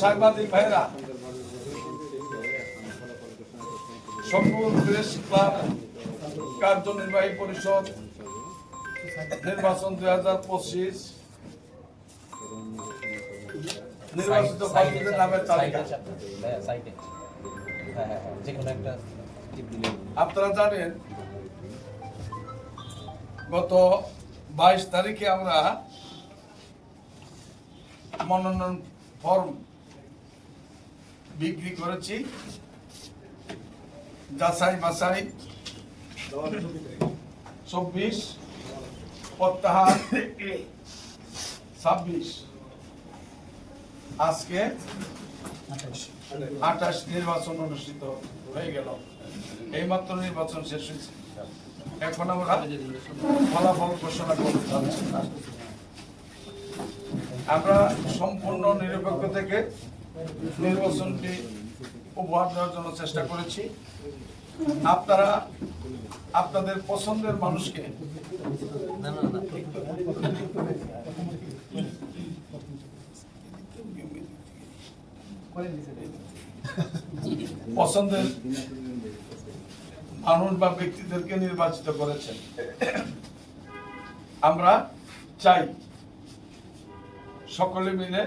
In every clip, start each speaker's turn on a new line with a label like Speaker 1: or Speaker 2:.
Speaker 1: সাংবাদিক সকল press club কার্যনির্বাহী পরিষদ নির্বাচন দুই হাজার পঁচিশ। নির্বাচিত প্রার্থীদের নামের তালিকা। আপনারা জানেন, গত বাইশ তারিখে আমরা মনোনয়ন ফর্ম বিক্রি করেছি। যাচাই বাছাই চব্বিশ প্রত্যাহার ছাব্বিশ। আজকে আঠাশ নির্বাচন অনুষ্ঠিত হয়ে গেল। এইমাত্র নির্বাচন শেষ হয়েছে। এখন আমরা ফলাফল ঘোষণা করতে যাচ্ছি। আমরা সম্পূর্ণ নিরপেক্ষ থেকে নির্বাচনটি উপহার দেওয়ার জন্য চেষ্টা করেছি। আপনারা আপনাদের পছন্দের মানুষকে পছন্দের মানুষ বা ব্যক্তিদেরকে নির্বাচিত করেছেন। আমরা চাই সকলে মিলে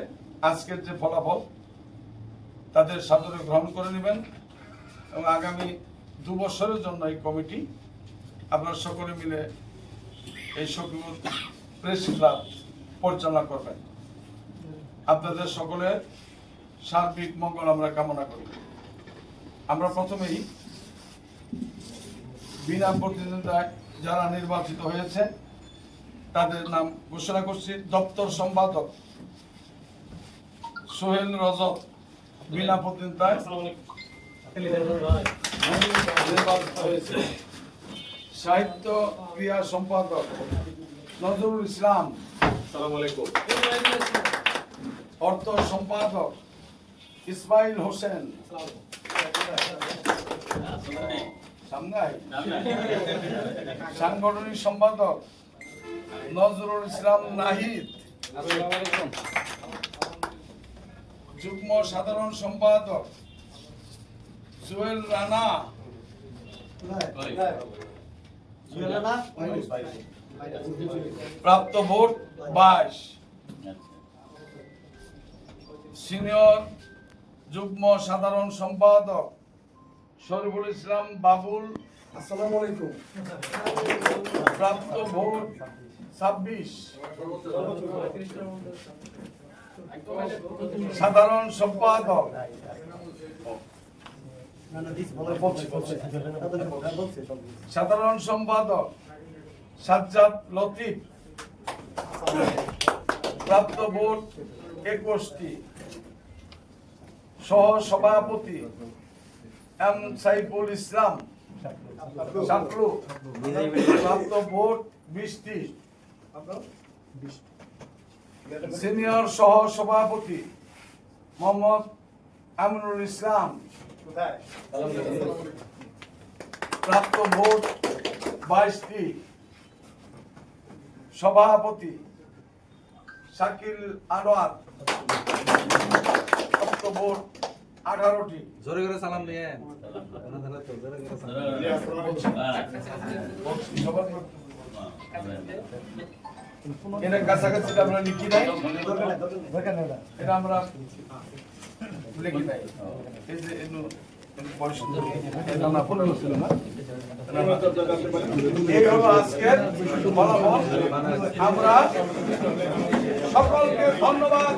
Speaker 1: আজকের যে ফলাফল, তাদের সাদরে গ্রহণ করে নেবেন এবং আগামী দু বছরের জন্য এই কমিটি, আপনারা সকলে মিলে এই সকিবুল প্রেস ক্লাব পরিচালনা করবেন। আপনাদের সকলের সার্বিক মঙ্গল আমরা কামনা করি। আমরা প্রথমেই বিনা প্রতিদ্বন্দ্বিতায় যারা নির্বাচিত হয়েছে, তাদের নাম ঘোষণা করছি। দপ্তর সম্পাদক সোহেল রজত বিনা প্রতিদ্বন্দ্বিতায় নির্বাচিত হয়েছে। সাহিত্য ক্রিয়া সম্পাদক নজরুল ইসলাম। অর্থ সম্পাদক ইসমাইল হোসেন। সাংগঠনিক সম্পাদক নজরুল ইসলাম নাহিদ। যুগ্ম সাধারণ সম্পাদক জুয়েল রানা? প্রাপ্ত ভোট বাইশ। সিনিয়র যুগ্ম সাধারণ সম্পাদক শরীফুল ইসলাম বাবুল।
Speaker 2: আসসালামু আলাইকুম।
Speaker 1: প্রাপ্ত ভোট ছাব্বিশ। সাধারণ সম্পাদক। সাধারণ সম্পাদক সাজ্জাদ লতিফ। প্রাপ্ত ভোট একুশটি। সহ সভাপতি এম সাইফুল ইসলাম। শাকলু প্রাপ্ত ভোট বিশটি। সিনিয়র সহ সভাপতি মোহাম্মদ আমিনুল ইসলাম। প্রাপ্ত ভোট বাইশটি। সভাপতি শাকিল আনোয়ার ভোট আঠারোটি।
Speaker 3: জোরে করে সালাম দিয়ে
Speaker 1: এটা কাছাকাছি আমরা লিখি নাই। এটা আমরা লিখি নাই। এই যে ছিল না? এই হলো আজকের ফলাফল। আমরা সকলকে ধন্যবাদ